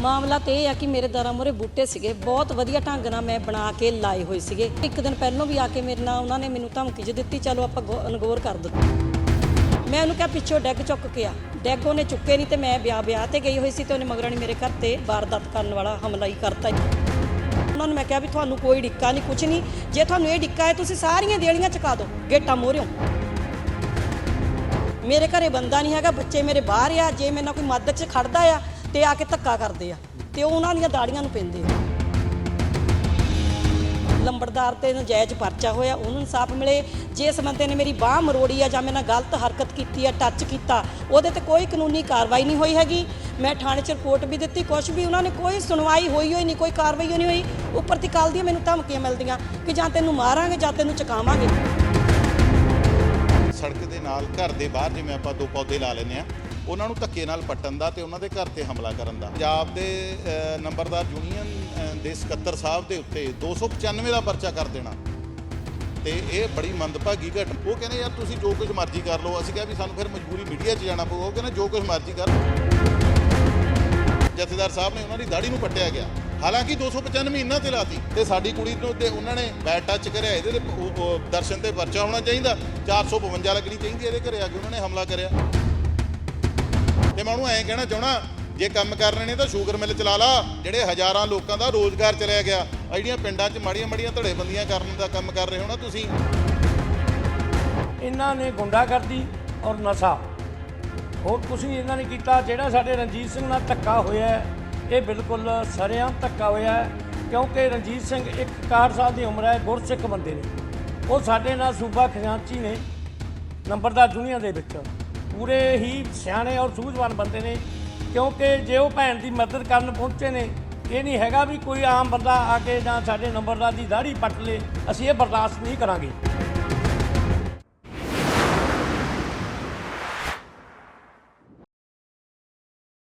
ਮਾਮਲਾ ਤੇ ਇਹ ਆ ਕਿ ਮੇਰੇ ਦਰਾਂ ਮੂਹਰੇ ਬੂਟੇ ਸੀਗੇ। ਬਹੁਤ ਵਧੀਆ ਢੰਗ ਨਾਲ ਮੈਂ ਬਣਾ ਕੇ ਲਾਏ ਹੋਏ ਸੀਗੇ। ਇੱਕ ਦਿਨ ਪਹਿਲਾਂ ਵੀ ਆ ਕੇ ਮੇਰੇ ਨਾਲ ਉਹਨਾਂ ਨੇ ਮੈਨੂੰ ਧਮਕੀ ਜਿਹੀ ਦਿੱਤੀ, ਚਲੋ ਆਪਾਂ ਗੋ- ਅਨਗੌਰ ਕਰ ਦਿੱਤਾ। ਮੈਂ ਉਹਨੂੰ ਕਿਹਾ, ਪਿੱਛੋਂ ਡੈਗ ਚੁੱਕ ਕੇ ਆ। ਡੈਗ ਉਹਨੇ ਚੁੱਕੇ ਨਹੀਂ ਤੇ ਮੈਂ ਵਿਆਹ ਵਿਆਹ ਤੇ ਗਈ ਹੋਈ ਸੀ ਤੇ ਉਹਨੇ ਮਗਰਾਣੀ ਮੇਰੇ ਘਰ ਤੇ ਵਾਰਦਾਤ ਕਰਨ ਵਾਲਾ ਹਮਲਾ ਹੀ ਕਰਤਾ ਉਹਨਾਂ ਨੂੰ ਮੈਂ ਕਿਹਾ ਵੀ ਤੁਹਾਨੂੰ ਕੋਈ ਡਿੱਕਾ ਨਹੀਂ ਕੁਝ ਨਹੀਂ। ਜੇ ਤੁਹਾਨੂੰ ਇਹ ਡਿੱਕਾ ਹੈ, ਤੁਸੀਂ ਸਾਰੀਆਂ ਦੇਲੀਆਂ ਚੁਕਾ ਦਿਓ। ਗੇਟਾਂ ਮੋਹਰਿਓ ਮੇਰੇ ਘਰੇ ਬੰਦਾ ਨਹੀਂ ਹੈਗਾ, ਬੱਚੇ ਮੇਰੇ ਬਾਹਰ ਆ। ਜੇ ਮੇਰੇ ਨਾਲ ਕੋਈ ਮਦਦ 'ਚ ਖੜਦਾ ਆ ਤੇ ਆ ਕੇ ਧੱਕਾ ਕਰਦੇ ਆ ਤੇ ਉਹ ਉਹਨਾਂ ਦੀਆਂ ਦਾੜੀਆਂ ਨੂੰ ਪੈਂਦੇ ਆ। ਲੰਬੜਦਾਰ ਤੇ ਨਜਾਇਜ਼ ਪਰਚਾ ਹੋਇਆ, ਉਹਨੂੰ ਇਨਸਾਫ ਮਿਲੇ। ਜੇ ਇਸ ਬੰਦੇ ਨੇ ਮੇਰੀ ਬਾਹ ਮਰੋੜੀ ਆ ਜਾਂ ਮੇਰੇ ਨਾਲ ਗਲਤ ਹਰਕਤ ਕੀਤੀ ਆ ਟੱਚ ਕੀਤਾ, ਉਹਦੇ ਤੇ ਕੋਈ ਕਾਨੂੰਨੀ ਕਾਰਵਾਈ ਨਹੀਂ ਹੋਈ ਹੈਗੀ। ਮੈਂ ਥਾਣੇ 'ਚ ਰਿਪੋਰਟ ਵੀ ਦਿੱਤੀ, ਕੁਛ ਵੀ ਉਹਨਾਂ ਨੇ ਕੋਈ ਸੁਣਵਾਈ ਹੋਈ ਹੋਈ ਨਹੀਂ, ਕੋਈ ਕਾਰਵਾਈ ਹੋਈ ਨਹੀਂ ਹੋਈ। ਉੱਪਰ ਦੀ ਕੱਲ ਦੀਆਂ ਮੈਨੂੰ ਧਮਕੀਆਂ ਮਿਲਦੀਆਂ ਕਿ ਜਾਂ ਤੈਨੂੰ ਮਾਰਾਂਗੇ ਜਾਂ ਤੈਨੂੰ ਚਕਾਵਾਂਗੇ। ਸੜਕ ਦੇ ਨਾਲ ਘਰ ਦੇ ਬਾਹਰ ਜਿਵੇਂ ਆਪਾਂ ਦੋ ਪੌਦੇ ਲਾ ਲੈਂਦੇ ਆ ਉਹਨਾਂ ਨੂੰ ਧੱਕੇ ਨਾਲ ਪੱਟਣ ਦਾ ਤੇ ਉਹਨਾਂ ਦੇ ਘਰ ਤੇ ਹਮਲਾ ਕਰਨ ਦਾ। ਪੰਜਾਬ ਦੇ ਨੰਬਰਦਾਰ ਯੂਨੀਅਨ ਦੇ ਸਕੱਤਰ ਸਾਹਿਬ ਦੇ ਉੱਤੇ 295 ਦਾ ਪਰਚਾ ਕਰ ਦੇਣਾ। ਤੇ ਇਹ ਬੜੀ ਮੰਦਭਾਗੀ ਘਟ ਉਹ ਕਹਿੰਦੇ, ਯਾਰ, ਤੁਸੀਂ ਜੋ ਕੁਝ ਮਰਜ਼ੀ ਕਰ ਲਓ। ਅਸੀਂ ਕਿਹਾ ਵੀ ਸਾਨੂੰ ਫਿਰ ਮਜਬੂਰੀ ਮੀਡੀਆ 'ਚ ਜਾਣਾ ਪਊਗਾ। ਉਹ ਕਹਿੰਦੇ, ਜੋ ਕੁਝ ਮਰਜ਼ੀ ਕਰ ਜਥੇਦਾਰ ਸਾਹਿਬ ਨੇ ਉਹਨਾਂ ਦੀ ਦਾੜੀ ਨੂੰ ਪੱਟਿਆ ਗਿਆ। ਹਾਲਾਂਕਿ 295 ਇਹਨਾਂ ਤੇ ਲਾਤੀ। ਤੇ ਸਾਡੀ ਕੁੜੀ ਨੂੰ ਤੇ ਉਹਨਾਂ ਨੇ ਬੈਡ ਟੱਚ ਕਰਿਆ, ਇਹਦੇ ਤੇ ਦਰਸ਼ਨ ਤੇ ਪਰਚਾ ਹੋਣਾ ਚਾਹੀਦਾ। 452 ਲੱਗਣੀ ਚਾਹੀਦੀ ਇਹਦੇ ਘਰੇ ਆ ਕੇ ਉਹਨਾਂ ਨੇ ਹਮਲਾ ਕਰਿਆ। ਤੇ ਮੈਂ ਉਹਨੂੰ ਐਂ ਕਹਿਣਾ ਚਾਹਣਾ ਜੇ ਕੰਮ ਕਰ ਰਹੇ ਨੇ ਤਾਂ ਸ਼ੂਗਰ ਮਿਲ ਚਲਾ ਲਾ ਜਿਹੜੇ ਹਜ਼ਾਰਾਂ ਲੋਕਾਂ ਦਾ ਰੋਜ਼ਗਾਰ ਚਲਿਆ ਗਿਆ ਆ ਜਿਹੜੀਆਂ ਪਿੰਡਾਂ 'ਚ ਮਾੜੀਆਂ ਮਾੜੀਆਂ ਧੜੇਬੰਦੀਆਂ ਕਰਨ ਦਾ ਕੰਮ ਕਰ ਰਹੇ ਹੋ ਨਾ ਤੁਸੀਂ? ਇਹਨਾਂ ਨੇ ਗੁੰਡਾਗਰਦੀ ਔਰ ਨਸ਼ਾ। ਹੋਰ ਤੁਸੀਂ ਇਹਨਾਂ ਨੇ ਕੀਤਾ ਜਿਹੜਾ ਸਾਡੇ ਰਣਜੀਤ ਸਿੰਘ ਨਾਲ ਧੱਕਾ ਹੋਇਆ ਹੈ, ਇਹ ਬਿਲਕੁਲ ਸਰੇਆਮ ਧੱਕਾ ਹੋਇਆ ਹੈ, ਕਿਉਂਕਿ ਰਣਜੀਤ ਸਿੰਘ ਇੱਕ 61 ਸਾਲ ਦੀ ਉਮਰ ਹੈ ਗੁਰਸਿੱਖ ਬੰਦੇ ਨੇ। ਉਹ ਸਾਡੇ ਨਾਲ ਸੂਬਾ ਖਜ਼ਾਨਚੀ ਨੇ ਨੰਬਰਦਾਰ ਦੁਨੀਆ ਦੇ ਵਿੱਚ। ਪੂਰੇ ਹੀ ਸਿਆਣੇ ਔਰ ਸੂਝਵਾਨ ਬੰਦੇ ਨੇ ਕਿਉਂਕਿ ਜੇ ਉਹ ਭੈਣ ਦੀ ਮਦਦ ਕਰਨ ਪਹੁੰਚੇ ਨੇ ਇਹ ਨਹੀਂ ਹੈਗਾ ਵੀ ਕੋਈ ਆਮ ਬੰਦਾ ਆ ਕੇ ਜਾਂ ਸਾਡੇ ਨੰਬਰਦਾਰ ਦੀ ਦਾੜੀ ਪੱਟ ਲੇ ਅਸੀਂ ਇਹ ਬਰਦਾਸ਼ਤ ਨਹੀਂ ਕਰਾਂਗੇ।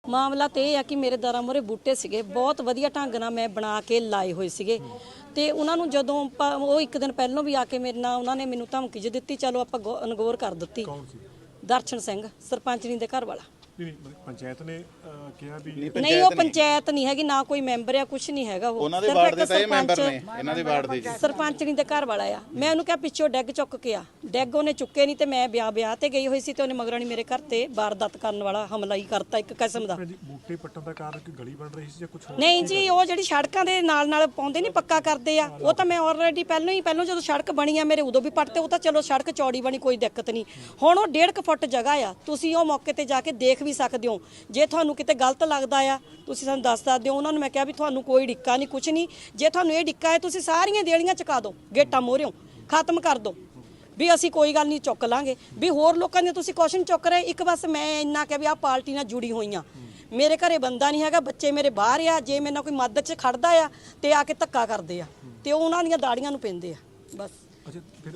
ਮਾਮਲਾ ਤੇ ਇਹ ਆ ਕਿ ਮੇਰੇ ਦਰਾਂ ਮੂਹਰੇ ਬੂਟੇ ਸੀਗੇ ਬਹੁਤ ਵਧੀਆ ਢੰਗ ਨਾਲ ਮੈਂ ਬਣਾ ਕੇ ਲਾਏ ਹੋਏ ਸੀਗੇ। ਤੇ ਉਹਨਾਂ ਨੂੰ ਜਦੋਂ ਉਹ ਇੱਕ ਦਿਨ ਪਹਿਲਾਂ ਵੀ ਆ ਕੇ ਮੇਰੇ ਨਾਲ ਉਹਨਾਂ ਨੇ ਮੈਨੂੰ ਧਮਕੀ ਜਿਹੀ ਦਿੱਤੀ ਚਲੋ ਆਪਾਂ ਅਨਗੌਰ ਕਰ ਦਿੱਤੀ। ਕੌਣ ਸੀ? ਦਰਸ਼ਨ ਸਿੰਘ ਸਰਪੰਚਨੀ ਦੇ ਘਰ ਵਾਲਾ ਨਹੀਂ ਨਹੀਂ ਮਤਲਬ ਪੰਚਾਇਤ ਨੇ ਅਹ, ਕਿਹਾ ਵੀ ਨਹੀਂ ਉਹ ਪੰਚਾਇਤ ਨਹੀਂ ਹੈਗੀ ਨਾ ਕੋਈ ਮੈਂਬਰ ਆ ਕੁਝ ਨਹੀਂ ਹੈਗਾ ਉਹ। ਉਹਨਾਂ ਦੇ ਸਿਰਫ ਵਾਰਡ ਇੱਕ ਦੇ ਤਾਂ ਇਹ ਮੈਂਬਰ ਸਰਪੰਚ- ਨੇ ਇਹਨਾਂ ਦੇ ਵਾਰਡ ਦੇ ਜੀ। ਸਰਪੰਚਨੀ ਦੇ ਘਰ ਵਾਲਾ ਆ। ਮੈਂ ਉਹਨੂੰ ਕਿਹਾ ਪਿੱਛੋਂ ਡੈਗ ਚੁੱਕ ਕੇ ਆ। ਡੈਗ ਉਹਨੇ ਚੁੱਕੇ ਨਹੀਂ ਤੇ ਮੈਂ ਵਿਆਹ ਵਿਆਹ ਤੇ ਗਈ ਹੋਈ ਸੀ ਤੇ ਉਹਨੇ ਮਗਰਾਣੀ ਮੇਰੇ ਘਰ ਤੇ ਵਾਰਦਾਤ ਕਰਨ ਵਾਲਾ ਹਮਲਾ ਹੀ ਕਰਤਾ ਇੱਕ ਕਿਸਮ ਦਾ। ਭੈਣ ਜੀ ਬੂਟੇ ਪੱਟਣ ਦਾ ਕਾਰਨ ਕਿ ਗਲੀ ਬਣ ਰਹੀ ਸੀ ਜਾਂ ਕੁਝ ਹੋਰ? ਨਹੀਂ ਜੀ ਉਹ ਜਿਹੜੀ ਸੜਕਾਂ ਦੇ ਨਾਲ ਨਾਲ ਪਾਉਂਦੇ ਨਹੀਂ ਪੱਕਾ ਕਰਦੇ ਆ ਉਹ ਤਾਂ ਮੈਂ ਆਲਰੇਡੀ ਪਹਿਲਾਂ ਹੀ ਪਹਿਲਾਂ ਜਦੋਂ ਸੜਕ ਬਣੀ ਆ ਮੇਰੇ ਉਦੋਂ ਵੀ ਪੱਟਤੇ ਉਹ ਤਾਂ ਚਲੋ ਸੜਕ ਚੌੜੀ ਬਣੀ ਕੋਈ ਦਿੱਕਤ ਨਹੀਂ। ਹੁਣ ਉਹ 1.5 ਫੁੱਟ ਜਗ੍ਹਾ ਆ ਤੁਸੀਂ ਉਹ ਮੌਕੇ ਤੇ ਜਾ ਕੇ ਦੇਖ ਵੀ ਸਕਦੇ ਹੋ। ਜੇ ਤੁਹਾਨੂੰ ਕਿਤੇ ਗਲਤ ਲੱਗਦਾ ਆ, ਤੁਸੀਂ ਸਾਨੂੰ ਦੱਸ ਸਕਦੇ ਹੋ। ਉਹਨਾਂ ਨੂੰ ਮੈਂ ਕਿਹਾ ਵੀ ਤੁਹਾਨੂੰ ਕੋਈ ਡਿੱਕਾ ਨਹੀਂ ਕੁਝ ਨਹੀਂ। ਜੇ ਤੁਹਾਨੂੰ ਇਹ ਡਿੱਕਾ ਹੈ, ਤੁਸੀਂ ਸਾਰੀਆਂ ਦੇਲੀਆਂ ਚੁਕਾ ਦਿਓ, ਗੇਟਾਂ ਮੋਹਰਿਓ, ਖਤਮ ਕਰ ਦਿਓ। ਵੀ ਅਸੀਂ ਕੋਈ ਗੱਲ ਨਹੀਂ, ਚੁੱਕ ਲਾਂਗੇ। ਵੀ ਹੋਰ ਲੋਕਾਂ ਦੇ ਤੁਸੀਂ ਕੁਐਸਚਨ ਚੁੱਕ ਰਹੇ, ਇੱਕ ਬਸ ਮੈਂ ਇੰਨਾ ਕਿ ਵੀ ਆਹ ਪਾਰਟੀ ਨਾਲ ਜੁੜੀ ਹੋਈਆਂ। ਮੇਰੇ ਘਰੇ ਬੰਦਾ ਨਹੀਂ ਹੈਗਾ, ਬੱਚੇ ਮੇਰੇ ਬਾਹਰ ਆ, ਜੇ ਮੇਰੇ ਨਾਲ ਕੋਈ ਮਦਦ 'ਚ ਖੜਦਾ ਆ, ਤੇ ਆ ਕੇ ਧੱਕਾ ਕਰਦੇ ਆ। ਤੇ ਉਹ ਉਹਨਾਂ ਦੀਆਂ ਦਾੜੀਆਂ ਨੂੰ ਪੈਂਦੇ ਆ, ਬਸ।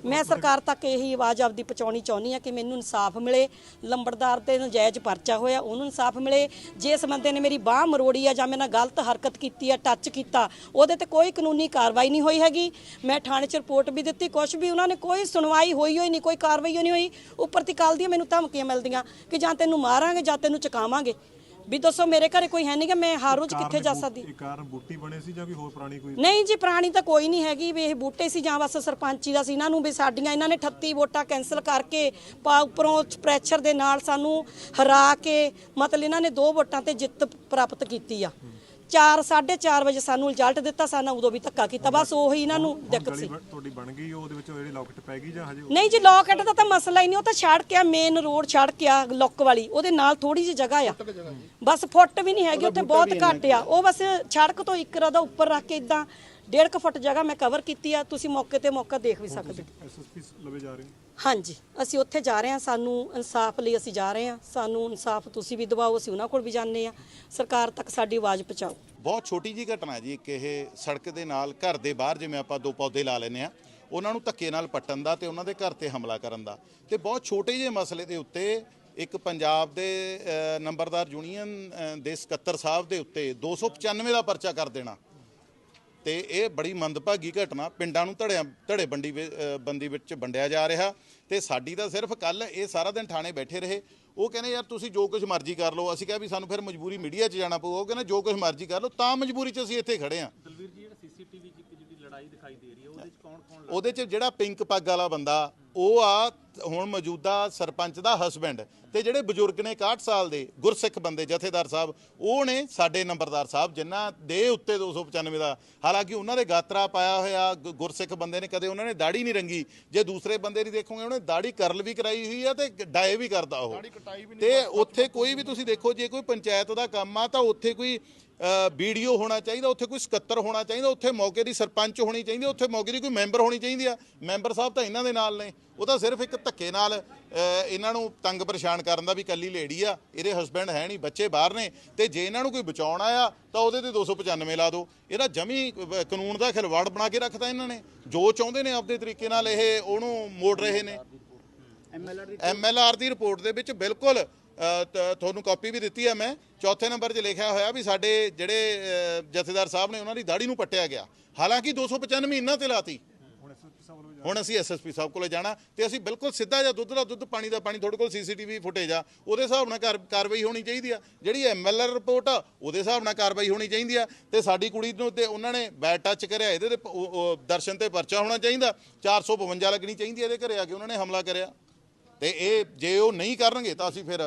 ਮੈਂ ਸਰਕਾਰ ਤੱਕ ਇਹੀ ਆਵਾਜ਼ ਆਪਦੀ ਪਹੁੰਚਾਉਣੀ ਚਾਹੁੰਦੀ ਆ ਕਿ ਮੈਨੂੰ ਇਨਸਾਫ ਮਿਲੇ ਲੰਬੜਦਾਰ ਤੇ ਨਜਾਇਜ਼ ਪਰਚਾ ਹੋਇਆ ਉਹਨੂੰ ਇਨਸਾਫ ਮਿਲੇ। ਜੇ ਇਸ ਬੰਦੇ ਨੇ ਮੇਰੀ ਬਾਹ ਮਰੋੜੀ ਆ ਜਾਂ ਮੇਰੇ ਨਾਲ ਗਲਤ ਹਰਕਤ ਕੀਤੀ ਆ ਟੱਚ ਕੀਤਾ ਉਹਦੇ ਤੇ ਕੋਈ ਕਾਨੂੰਨੀ ਕਾਰਵਾਈ ਨਹੀਂ ਹੋਈ ਹੈਗੀ। ਮੈਂ ਥਾਣੇ 'ਚ ਰਿਪੋਰਟ ਵੀ ਦਿੱਤੀ ਕੁਛ ਵੀ ਉਹਨਾਂ ਨੇ ਕੋਈ ਸੁਣਵਾਈ ਹੋਈ ਹੋਈ ਨਹੀਂ ਕੋਈ ਕਾਰਵਾਈ ਹੋਈ ਨਹੀਂ ਹੋਈ। ਉੱਪਰ ਦੀ ਕੱਲ ਦੀਆਂ ਮੈਨੂੰ ਧਮਕੀਆਂ ਮਿਲਦੀਆਂ ਕਿ ਜਾਂ ਤੈਨੂੰ ਮਾਰਾਂਗੇ ਜਾਂ ਤੈਨੂੰ ਚਕਾਵਾਂਗੇ। ਵੀ ਦੱਸੋ ਮੇਰੇ ਘਰੇ ਕੋਈ ਹੈ ਨਹੀਂ ਕਿ ਮੈਂ ਹਰ ਰੋਜ਼ ਕਿੱਥੇ ਜਾ ਸਕਦੀ? ਇਹ ਕਾਰਨ ਬੂਟੀ ਬਣੇ ਸੀ ਜਾਂ ਕੋਈ ਹੋਰ ਪੁਰਾਣੀ ਕੋਈ? ਨਹੀਂ ਜੀ ਪ੍ਰਾਣੀ ਤਾਂ ਕੋਈ ਨਹੀਂ ਹੈਗੀ ਵੀ ਇਹ ਬੂਟੇ ਸੀ ਜਾਂ ਬਸ ਸਰਪੰਚੀ ਦਾ ਸੀ। ਇਹਨਾਂ ਨੂੰ ਵੀ ਸਾਡੀਆਂ ਇਹਨਾਂ ਨੇ 38 ਵੋਟਾਂ ਕੈਨਸਲ ਕਰਕੇ ਪਾ ਉੱਪਰੋਂ ਪ੍ਰੈਸ਼ਰ ਦੇ ਨਾਲ ਸਾਨੂੰ ਹਰਾ ਕੇ ਮਤਲਬ ਇਹਨਾਂ ਨੇ ਦੋ ਵੋਟਾਂ ਤੇ ਜਿੱਤ ਪ੍ਰਾਪਤ ਕੀਤੀ ਆ। 4 4:30 ਵਜੇ ਸਾਨੂੰ ਰਿਜ਼ਲਟ ਦਿੱਤਾ ਸਾਨੂੰ ਉਦੋਂ ਵੀ ਧੱਕਾ ਕੀਤਾ। ਬਸ ਉਹੀ ਇਹਨਾਂ ਨੂੰ ਦਿੱਕਤ ਸੀ। ਤੁਹਾਡੀ ਬਣ ਗਈ ਉਹਦੇ ਵਿੱਚ ਜਿਹੜੀ ਲੌਕਟ ਪੈ ਗਈ ਜਾਂ ਹਜੇ ਨਹੀਂ ਜੀ ਲੋਕਟ ਦਾ ਤਾਂ ਮਸਲਾ ਹੀ ਨਹੀਂ ਉਹ ਤਾਂ ਸੜਕ ਆ ਮੇਨ ਰੋਡ ਸੜਕ ਆ ਲੁੱਕ ਵਾਲੀ ਉਹਦੇ ਨਾਲ ਥੋੜੀ ਜਿਹੀ ਜਗ੍ਹਾ ਆ। ਬਸ ਫੁੱਟ ਵੀ ਨਹੀਂ ਹੈਗੀ ਉੱਥੇ ਬਹੁਤ ਘੱਟ ਆ। ਉਹ ਬਸ ਸੜਕ ਤੋਂ ਇੱਕ ਰਦਾ ਉੱਪਰ ਰੱਖ ਕੇ ਇਦਾਂ ਡੇਢ ਕੁ ਫੁੱਟ ਜਗ੍ਹਾ ਮੈਂ ਕਵਰ ਕੀਤੀ ਆ ਤੁਸੀਂ ਮੌਕੇ ਤੇ ਮੌਕਾ ਦੇਖ ਵੀ ਸਕਦੇ ਹੋ। ਐਸਐਸਪੀ ਲਵੇ ਜਾ ਰਹੇ ਹਾਂਜੀ, ਅਸੀਂ ਉੱਥੇ ਜਾ ਰਹੇ ਹਾਂ, ਸਾਨੂੰ ਇਨਸਾਫ ਲਈ ਅਸੀਂ ਜਾ ਰਹੇ ਹਾਂ, ਸਾਨੂੰ ਇਨਸਾਫ ਤੁਸੀਂ ਵੀ ਦਿਵਾਓ, ਅਸੀਂ ਉਹਨਾਂ ਕੋਲ ਵੀ ਜਾਂਦੇ ਹਾਂ। ਸਰਕਾਰ ਤੱਕ ਸਾਡੀ ਆਵਾਜ਼ ਪਹੁੰਚਾਓ। ਬਹੁਤ ਛੋਟੀ ਜੀ ਘਟਨਾ ਹੈ ਜੀ, ਇੱਕ ਇਹ ਸੜਕ ਦੇ ਨਾਲ ਘਰ ਦੇ ਬਾਹਰ ਜਿਵੇਂ ਆਪਾਂ ਦੋ ਪੌਦੇ ਲਾ ਲੈਂਦੇ ਆ ਉਹਨਾਂ ਨੂੰ ਧੱਕੇ ਨਾਲ ਪੱਟਣ ਦਾ ਤੇ ਉਹਨਾਂ ਦੇ ਘਰ ਤੇ ਹਮਲਾ ਕਰਨ ਦਾ। ਤੇ ਬਹੁਤ ਛੋਟੇ ਜਿਹੇ ਮਸਲੇ ਦੇ ਉੱਤੇ ਇੱਕ ਪੰਜਾਬ ਦੇ ਨੰਬਰਦਾਰ ਯੂਨੀਅਨ ਦੇ ਸਕੱਤਰ ਸਾਹਿਬ ਦੇ ਉੱਤੇ 295 ਦਾ ਪਰਚਾ ਕਰ ਦੇਣਾ। ਤੇ ਇਹ ਬੜੀ ਮੰਦਭਾਗੀ ਘਟਨਾ ਪਿੰਡਾਂ ਨੂੰ ਧੜਿਆਂ ਧੜੇ ਬੰਦੀ ਬੰਦੀ ਵਿੱਚ ਵੰਡਿਆ ਜਾ ਰਿਹਾ ਤੇ ਸਾਡੀ ਤਾਂ ਸਿਰਫ ਕੱਲ ਇਹ ਸਾਰਾ ਦਿਨ ਥਾਣੇ ਬੈਠੇ ਰਹੇ। ਉਹ ਕਹਿੰਦੇ, ਯਾਰ ਤੁਸੀਂ ਜੋ ਕੁਝ ਮਰਜ਼ੀ ਕਰ ਲਓ। ਅਸੀਂ ਕਿਹਾ ਵੀ ਸਾਨੂੰ ਫਿਰ ਮਜਬੂਰੀ ਮੀਡੀਆ 'ਚ ਜਾਣਾ ਪਊਗਾ ਉਹ ਕਹਿੰਦੇ, ਜੋ ਕੁਝ ਮਰਜ਼ੀ ਕਰ ਲਓ। ਤਾਂ ਮਜਬੂਰੀ 'ਚ ਅਸੀਂ ਇੱਥੇ ਖੜੇ ਹਾਂ। ਦਲਵੀਰ ਜੀ, ਜਿਹੜਾ ਸੀਸੀਟੀਵੀ 'ਚ ਜਿਹੜੀ ਲੜਾਈ ਦਿਖਾਈ ਦੇ ਰਹੀ ਉਹਦੇ 'ਚ ਜਿਹੜਾ ਪਿੰਕ ਪੱਗ ਵਾਲਾ ਬੰਦਾ ਉਹ ਆ ਹੁਣ ਮੌਜੂਦਾ ਸਰਪੰਚ ਦਾ ਹਸਬੈਂਡ ਤੇ ਜਿਹੜੇ ਬਜ਼ੁਰਗ ਨੇ 61 ਸਾਲ ਦੇ ਗੁਰਸਿੱਖ ਬੰਦੇ ਜਥੇਦਾਰ ਸਾਹਿਬ ਉਹ ਨੇ ਸਾਡੇ ਨੰਬਰਦਾਰ ਸਾਹਿਬ ਜਿਨ੍ਹਾਂ ਦੇ ਉੱਤੇ 295 ਦਾ ਹਾਲਾਂਕਿ ਉਹਨਾਂ ਦੇ ਗਾਤਰਾ ਪਾਇਆ ਹੋਇਆ ਗੁਰਸਿੱਖ ਬੰਦੇ ਨੇ ਕਦੇ ਉਹਨਾਂ ਨੇ ਦਾੜੀ ਨਹੀਂ ਰੰਗੀ। ਜੇ ਦੂਸਰੇ ਬੰਦੇ ਦੀ ਦੇਖੋਗੇ ਉਹਨੇ ਦਾੜੀ ਕਰਲ ਵੀ ਕਰਾਈ ਹੋਈ ਆ ਤੇ ਡਾਏ ਵੀ ਕਰਦਾ ਉਹ। ਤੇ ਉੱਥੇ ਕੋਈ ਵੀ ਤੁਸੀਂ ਦੇਖੋ ਜੇ ਕੋਈ ਪੰਚਾਇਤ ਦਾ ਕੰਮ ਆ ਤਾਂ ਉੱਥੇ ਕੋਈ ਵੀਡੀਓ ਹੋਣਾ ਚਾਹੀਦਾ ਉੱਥੇ ਕੋਈ ਸਕੱਤਰ ਹੋਣਾ ਚਾਹੀਦਾ ਉੱਥੇ ਮੌਕੇ ਦੀ ਸਰਪੰਚ ਹੋਣੀ ਚਾਹੀਦੀ ਉੱਥੇ ਮੌਕੇ ਦੀ ਕੋਈ ਮੈਂਬਰ ਹੋਣੀ ਚਾਹੀਦੀ ਆ। ਮੈਂਬਰ ਸਾਹਿਬ ਤਾਂ ਇਹਨਾਂ ਦੇ ਨਾਲ ਨੇ ਉਹ ਤਾਂ ਸਿਰਫ ਇੱਕ ਧੱਕੇ ਨਾਲ ਇਹਨਾਂ ਨੂੰ ਤੰਗ ਪਰੇਸ਼ਾਨ ਕਰਨ ਦਾ ਵੀ ਕੱਲੀ ਲੇਡੀ ਆ ਇਹਦੇ ਹਸਬੈਂਡ ਹੈ ਨਹੀਂ ਬੱਚੇ ਬਾਹਰ ਨੇ ਤੇ ਜੇ ਇਹਨਾਂ ਨੂੰ ਕੋਈ ਬਚਾਉਣ ਆਇਆ ਤਾਂ ਉਹਦੇ ਤੇ 295 ਲਾ ਦਿਓ। ਇਹਦਾ ਜਮੀ ਕਾਨੂੰਨ ਦਾ ਖਿਲਵਾੜ ਬਣਾ ਕੇ ਰੱਖਤਾ ਇਹਨਾਂ ਨੇ। ਜੋ ਚਾਹੁੰਦੇ ਨੇ ਆਪਦੇ ਤਰੀਕੇ ਨਾਲ ਇਹ ਉਹਨੂੰ ਮੋੜ ਰਹੇ ਨੇ। ਐਮਐਲਆਰ ਦੀ ਰਿਪੋਰਟ ਦੇ ਵਿੱਚ ਬਿਲਕੁਲ ਤੁਹਾਨੂੰ ਕਾਪੀ ਵੀ ਦਿੱਤੀ ਹੈ ਮੈਂ। ਚੌਥੇ ਨੰਬਰ 'ਚ ਲਿਖਿਆ ਹੋਇਆ ਵੀ ਸਾਡੇ ਜਿਹੜੇ ਜਥੇਦਾਰ ਸਾਹਿਬ ਨੇ ਉਹਨਾਂ ਦੀ ਦਾੜੀ ਨੂੰ ਪੱਟਿਆ ਗਿਆ। ਹਾਲਾਂਕਿ 295 ਇਹਨਾਂ ਤੇ ਲਾਤੀ। ਹੁਣ ਅਸੀਂ ਐਸਐਸਪੀ ਸਾਹਿਬ ਕੋਲੇ ਜਾਣਾ ਤੇ ਅਸੀਂ ਬਿਲਕੁਲ ਸਿੱਧਾ ਜਿਹਾ ਦੁੱਧ ਦਾ ਦੁੱਧ ਪਾਣੀ ਦਾ ਪਾਣੀ ਤੁਹਾਡੇ ਕੋਲ ਸੀਸੀਟੀਵੀ ਫੁਟੇਜ ਆ ਉਹਦੇ ਹਿਸਾਬ ਨਾਲ ਕਾਰ- ਕਾਰਵਾਈ ਹੋਣੀ ਚਾਹੀਦੀ ਆ। ਜਿਹੜੀ ਐਮਐਲਆਰ ਰਿਪੋਰਟ ਆ ਉਹਦੇ ਹਿਸਾਬ ਨਾਲ ਕਾਰਵਾਈ ਹੋਣੀ ਚਾਹੀਦੀ ਆ ਤੇ ਸਾਡੀ ਕੁੜੀ ਨੂੰ ਤੇ ਉਹਨਾਂ ਨੇ ਬੈਡ ਟੱਚ ਕਰਿਆ ਇਹਦੇ ਤੇ ਦਰਸ਼ਨ ਤੇ ਪਰਚਾ ਹੋਣਾ ਚਾਹੀਦਾ। 452 ਲੱਗਣੀ ਚਾਹੀਦੀ ਇਹਦੇ ਘਰੇ ਆ ਕੇ ਉਹਨਾਂ ਨੇ ਹਮਲਾ ਕਰਿਆ। ਤੇ ਇਹ ਜੇ ਉਹ ਨਹੀਂ ਕਰਨਗੇ ਤਾਂ ਅਸੀਂ ਫਿਰ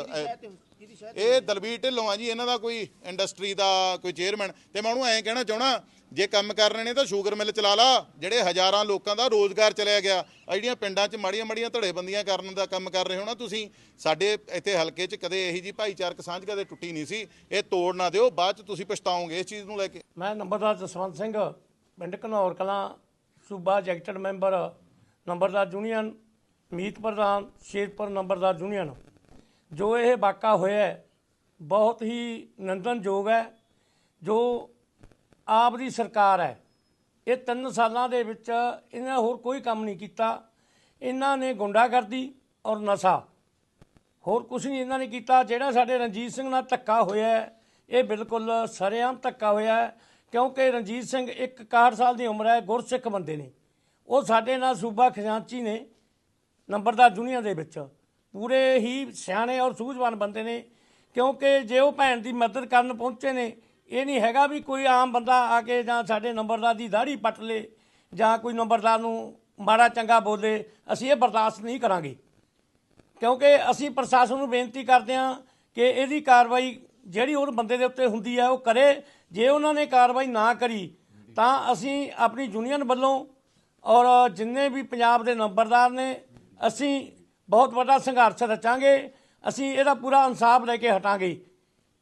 ਇਹ ਦਲਬੀਰ ਢਿੱਲੋਂ ਆ ਜੀ ਇਹਨਾਂ ਦਾ ਕੋਈ ਇੰਡਸਟਰੀ ਦਾ ਕੋਈ ਚੇਅਰਮੈਨ ਤੇ ਮੈਂ ਉਹਨੂੰ ਐਂ ਕਹਿਣਾ ਚਾਹਣਾ ਜੇ ਕੰਮ ਕਰਨੇ ਨੇ ਤਾਂ ਸ਼ੂਗਰ ਮਿਲ ਚਲਾ ਲਾ ਜਿਹੜੇ ਹਜ਼ਾਰਾਂ ਲੋਕਾਂ ਦਾ ਰੋਜ਼ਗਾਰ ਚਲਿਆ ਗਿਆ ਆ ਜਿਹੜੀਆਂ ਪਿੰਡਾਂ 'ਚ ਮਾੜੀਆਂ ਮਾੜੀਆਂ ਧੜੇਬੰਦੀਆਂ ਕਰਨ ਦਾ ਕੰਮ ਕਰ ਰਹੇ ਹੋ ਨਾ ਤੁਸੀਂ ਸਾਡੇ ਇੱਥੇ ਹਲਕੇ 'ਚ ਕਦੇ ਇਹੀ ਜੀ ਭਾਈਚਾਰਕ ਸਾਂਝ ਕਦੇ ਟੁੱਟੀ ਨਹੀਂ ਸੀ ਇਹ ਤੋੜ ਨਾ ਦਿਓ ਬਾਅਦ 'ਚ ਤੁਸੀਂ ਪਛਤਾਓਗੇ ਇਸ ਚੀਜ਼ ਨੂੰ ਲੈ ਕੇ। ਮੈਂ ਨੰਬਰਦਾਰ ਜਸਵੰਤ ਸਿੰਘ ਪਿੰਡ ਘਨੌਰ ਕਲਾਂ ਸੂਬਾ ਜੈਕਟਡ ਮੈਂਬਰ ਨੰਬਰਦਾਰ ਯੂਨੀਅਨ ਮੀਤ ਪ੍ਰਧਾਨ ਸ਼ੇਰਪੁਰ ਨੰਬਰਦਾਰ ਯੂਨੀਅਨ ਜੋ ਇਹ ਵਾਕਾ ਹੋਇਆ ਬਹੁਤ ਹੀ ਨੰਦਨਯੋਗ ਹੈ। ਜੋ ਆਪ ਦੀ ਸਰਕਾਰ ਹੈ, ਇਹ ਤਿੰਨ ਸਾਲਾਂ ਦੇ ਵਿੱਚ ਇਹਨਾਂ ਹੋਰ ਕੋਈ ਕੰਮ ਨਹੀਂ ਕੀਤਾ। ਇਹਨਾਂ ਨੇ ਗੁੰਡਾਗਰਦੀ ਔਰ ਨਸ਼ਾ। ਹੋਰ ਕੁਝ ਨਹੀਂ ਇਹਨਾਂ ਨੇ ਕੀਤਾ। ਜਿਹੜਾ ਸਾਡੇ ਰਣਜੀਤ ਸਿੰਘ ਨਾਲ ਧੱਕਾ ਹੋਇਆ ਇਹ ਬਿਲਕੁਲ ਸਰੇਆਮ ਧੱਕਾ ਹੋਇਆ ਕਿਉਂਕਿ ਰਣਜੀਤ ਸਿੰਘ ਇੱਕ 61 ਸਾਲ ਦੀ ਉਮਰ ਹੈ, ਗੁਰਸਿੱਖ ਬੰਦੇ ਨੇ। ਉਹ ਸਾਡੇ ਨਾਲ ਸੂਬਾ ਖਜ਼ਾਨਚੀ ਨੇ। ਨੰਬਰਦਾਰ ਯੂਨੀਅਨ ਦੇ ਵਿੱਚ। ਪੂਰੇ ਹੀ ਸਿਆਣੇ ਔਰ ਸੂਝਵਾਨ ਬੰਦੇ ਨੇ, ਕਿਉਂਕਿ ਜੇ ਉਹ ਭੈਣ ਦੀ ਮਦਦ ਕਰਨ ਪਹੁੰਚੇ ਨੇ, ਇਹ ਨਹੀਂ ਹੈਗਾ ਵੀ ਕੋਈ ਆਮ ਬੰਦਾ ਆ ਕੇ ਜਾਂ ਸਾਡੇ ਨੰਬਰਦਾਰ ਦੀ ਦਾੜੀ ਪੱਟ ਲੇ, ਜਾਂ ਕੋਈ ਨੰਬਰਦਾਰ ਨੂੰ ਮਾੜਾ ਚੰਗਾ ਬੋਲੇ, ਅਸੀਂ ਇਹ ਬਰਦਾਸ਼ਤ ਨਹੀਂ ਕਰਾਂਗੇ। ਕਿਉਂਕਿ ਅਸੀਂ ਪ੍ਰਸ਼ਾਸਨ ਨੂੰ ਬੇਨਤੀ ਕਰਦੇ ਹਾਂ ਕਿ ਇਹਦੀ ਕਾਰਵਾਈ ਜਿਹੜੀ ਉਹ ਬੰਦੇ ਦੇ ਉੱਤੇ ਹੁੰਦੀ ਹੈ ਉਹ ਕਰੇ। ਜੇ ਉਹਨਾਂ ਨੇ ਕਾਰਵਾਈ ਨਾ ਕਰੀ, ਤਾਂ ਅਸੀਂ ਆਪਣੀ ਯੂਨੀਅਨ ਵੱਲੋਂ ਔਰ ਜਿੰਨੇ ਵੀ ਪੰਜਾਬ ਦੇ ਨੰਬਰਦਾਰ ਨੇ ਅਸੀਂ ਬਹੁਤ ਵੱਡਾ ਸੰਘਰਸ਼ ਰਚਾਂਗੇ, ਅਸੀਂ ਇਹਦਾ ਪੂਰਾ ਇਨਸਾਫ ਲੈ ਕੇ ਹਟਾਂਗੇ।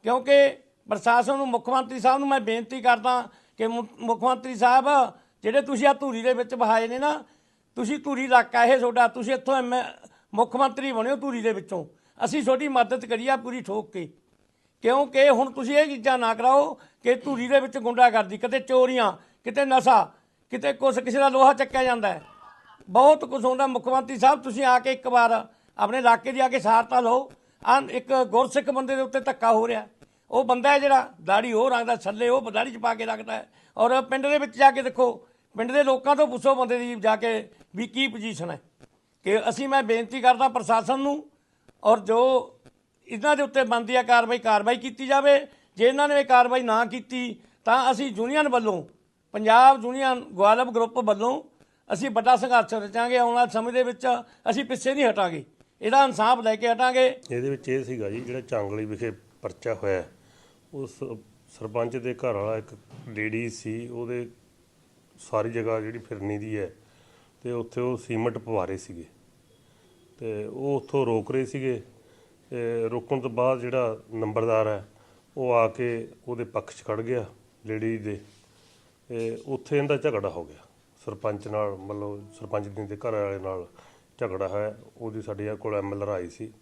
ਕਿਉਂਕਿ ਪ੍ਰਸ਼ਾਸਨ ਨੂੰ, ਮੁੱਖ ਮੰਤਰੀ ਸਾਹਿਬ ਨੂੰ ਮੈਂ ਬੇਨਤੀ ਕਰਦਾ ਕਿ ਮੁੱਖ ਮੰਤਰੀ ਸਾਹਿਬ, ਜਿਹੜੇ ਤੁਸੀਂ ਆ ਧੂਰੀ ਦੇ ਵਿੱਚ ਬਹਾਏ ਨੇ ਨਾ, ਤੁਸੀਂ ਧੂਰੀ ਇਲਾਕਾ ਇਹ ਤੁਹਾਡਾ ਤੁਸੀਂ ਇੱਥੋਂ ਐਮ, ਮੁੱਖ ਮੰਤਰੀ ਬਣਿਓ ਧੂਰੀ ਦੇ ਵਿੱਚੋਂ। ਅਸੀਂ ਤੁਹਾਡੀ ਮਦਦ ਕਰੀਏ ਪੂਰੀ ਠੋਕ ਕੇ। ਕਿਉਂਕਿ ਹੁਣ ਤੁਸੀਂ ਇਹ ਚੀਜ਼ਾਂ ਨਾ ਕਰਾਓ ਕਿ ਧੂਰੀ ਦੇ ਵਿੱਚ ਗੁੰਡਾਗਰਦੀ, ਕਿਤੇ ਚੋਰੀਆਂ, ਕਿਤੇ ਨਸ਼ਾ, ਕਿਤੇ ਕੁਛ, ਕਿਸੇ ਦਾ ਲੋਹਾ ਚੱਕਿਆ ਜਾਂਦਾ ਹੈ। ਬਹੁਤ ਕੁਝ ਹੁੰਦਾ। ਮੁੱਖ ਮੰਤਰੀ ਸਾਹਿਬ, ਤੁਸੀਂ ਆ ਕੇ ਇੱਕ ਵਾਰ ਆਪਣੇ ਇਲਾਕੇ ਦੀ ਆ ਕੇ ਸਾਰਤਾ ਲਓ। ਆ ਇੱਕ ਗੁਰਸਿੱਖ ਬੰਦੇ ਦੇ ਉੱਤੇ ਧੱਕਾ ਹੋ ਰਿਹਾ। ਉਹ ਬੰਦਾ ਹੈ ਜਿਹੜਾ ਦਾੜੀ ਉਹ ਰੱਖਦਾ ਛੱਲੇ ਉਹ ਦਾੜੀ ਚ ਪਾ ਕੇ ਰੱਖਦਾ ਹੈ। ਔਰ ਪਿੰਡ ਦੇ ਵਿੱਚ ਜਾ ਕੇ ਦੇਖੋ, ਪਿੰਡ ਦੇ ਲੋਕਾਂ ਤੋਂ ਪੁੱਛੋ ਬੰਦੇ ਦੀ ਜਾ ਕੇ ਵੀ ਕੀ ਪੋਜੀਸ਼ਨ ਹੈ। ਕਿ ਅਸੀਂ ਮੈਂ ਬੇਨਤੀ ਕਰਦਾ ਪ੍ਰਸ਼ਾਸਨ ਨੂੰ, ਔਰ ਜੋ ਇਹਨਾਂ ਦੇ ਉੱਤੇ ਬਣਦੀ ਹੈ ਕਾਰਵਾਈ ਕਾਰਵਾਈ ਕੀਤੀ ਜਾਵੇ। ਜੇ ਇਹਨਾਂ ਨੇ ਇਹ ਕਾਰਵਾਈ ਨਾ ਕੀਤੀ, ਤਾਂ ਅਸੀਂ ਯੂਨੀਅਨ ਵੱਲੋਂ, ਪੰਜਾਬ ਯੂਨੀਅਨ ਗਵਾਲਬ ਗਰੁੱਪ ਵੱਲੋਂ ਅਸੀਂ ਵੱਡਾ ਸੰਘਰਸ਼ ਰਚਾਂਗੇ, ਆਉਣ ਵਾਲੇ ਸਮੇਂ ਦੇ ਵਿੱਚ ਅਸੀਂ ਪਿੱਛੇ ਨਹੀਂ ਹਟਾਂਗੇ। ਇਹਦਾ ਇਨਸਾਫ ਲੈ ਕੇ ਹਟਾਂਗੇ। ਇਹਦੇ ਵਿੱਚ ਇਹ ਸੀਗਾ ਜੀ, ਜਿਹੜਾ ਚਾਂਗਲੀ ਵਿਖੇ ਪਰਚਾ ਹੋਇਆ ਉਸ ਸਰਪੰਚ ਦੇ ਘਰ ਵਾਲਾ ਇੱਕ ਲੇਡੀ ਸੀ, ਉਹਦੇ ਸਾਰੀ ਜਗ੍ਹਾ ਜਿਹੜੀ ਫਿਰਨੀ ਦੀ ਹੈ, ਤੇ ਉੱਥੇ ਉਹ ਸੀਮਟ ਪਵਾ ਰਹੇ ਸੀਗੇ। ਤੇ ਉਹ ਉੱਥੋਂ ਰੋਕ ਰਹੇ ਸੀਗੇ, ਤੇ ਰੋਕਣ ਤੋਂ ਬਾਅਦ ਜਿਹੜਾ ਨੰਬਰਦਾਰ ਹੈ, ਉਹ ਆ ਕੇ ਉਹਦੇ ਪੱਖ 'ਚ ਖੜ ਗਿਆ ਲੇਡੀ ਦੇ, ਤੇ ਉੱਥੇ ਇਹਦਾ ਝਗੜਾ ਹੋ ਗਿਆ। ਸਰਪੰਚ ਨਾਲ ਮਤਲਬ ਸਰਪੰਚ ਦੀ ਦੇ ਘਰ ਵਾਲੇ ਨਾਲ ਝਗੜਾ ਹੈ ਉਹਦੀ ਸਾਡੇ ਕੋਲ ਐਮਐਲਆਰ ਆਈ ਸੀ।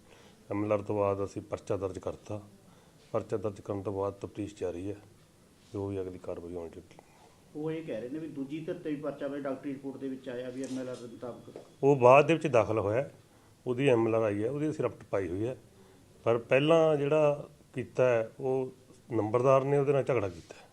ਐਮਐਲਆਰ ਤੋਂ ਬਾਅਦ ਅਸੀਂ ਪਰਚਾ ਦਰਜ ਕਰਤਾ। ਪਰਚਾ ਦਰਜ ਕਰਨ ਤੋਂ ਬਾਅਦ ਤਫਤੀਸ਼ ਜਾਰੀ ਹੈ। ਜੋ ਵੀ ਅਗਲੀ ਕਾਰਵਾਈ ਹੋਣੀ ਚਾਹੀਦੀ ਉਹ ਇਹ ਕਹਿ ਰਹੇ ਨੇ ਵੀ ਦੂਜੀ ਧਿਰ ਤੇ ਵੀ ਪਰਚਾ ਵੇ ਡਾਕਟਰੀ ਰਿਪੋਰਟ ਦੇ ਵਿੱਚ ਆਇਆ ਵੀ ਐਮਐਲਆਰ ਦੇ ਮੁਤਾਬਕ। ਉਹ ਬਾਅਦ ਦੇ ਵਿੱਚ ਦਾਖਲ ਹੋਇਆ। ਉਹਦੀ ਐਮਐਲਆਰ ਆਈ ਹੈ। ਉਹਦੀ ਰਪਟ ਪਾਈ ਹੋਈ ਹੈ। ਪਰ ਪਹਿਲਾਂ ਜਿਹੜਾ ਕੀਤਾ ਉਹ ਨੰਬਰਦਾਰ ਨੇ ਉਹਦੇ ਨਾਲ ਝਗੜਾ ਕੀਤਾ।